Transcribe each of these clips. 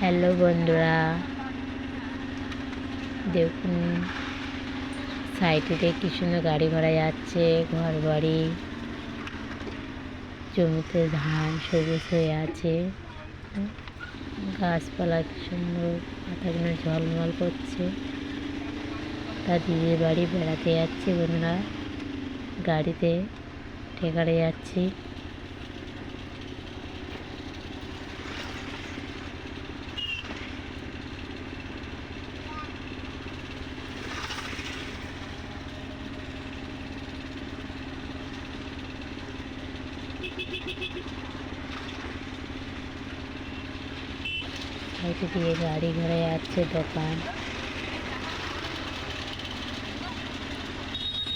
Hello বন্ধুরা। দেখুন সাইডে কি সুন্দর গাড়ি ঘোড়া যাচ্ছে, ঘর বাড়ি, জমিতে ধান সবুজ হয়ে আছে। গাছপালা কি সুন্দর পাতাগুলো ঝলমল করছে। তার দিদির বাড়ি বেড়াতে যাচ্ছে বন্ধুরা, গাড়িতে, ঠেকারে যাচ্ছি। সাইডে গাড়ি ঘোড়া যাচ্ছে দোকান।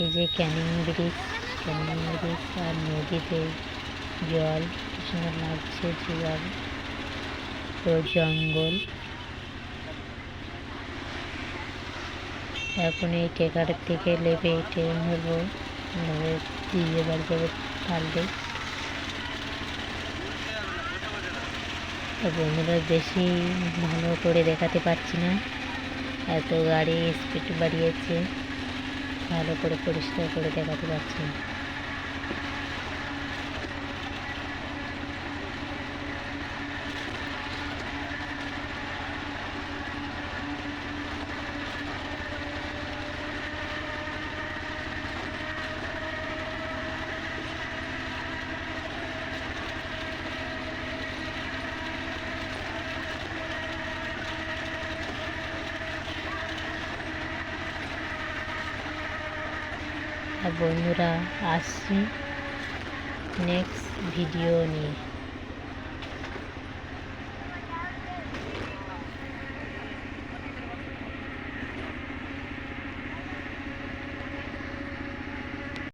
এই যে ক্যানিং ব্রিজ ক্যানিং ব্রিজ আর নদীতে জল সুন্দর লাগছে জল ও জঙ্গল। এখন এই টেকারের থেকে লেবে ট্রেন ধরবো, ধরে দিয়ে বাড়ি যাবে পারলে বন্ধুরা বেশি ভালো করে দেখাতে পারছি না। এত গাড়ি স্পিড বাড়িয়েছে। ভালো করে পরিষ্কার করে দেখাতে পারছি না। বন্ধুরা আসছি নেক্সট ভিডিও নিয়ে।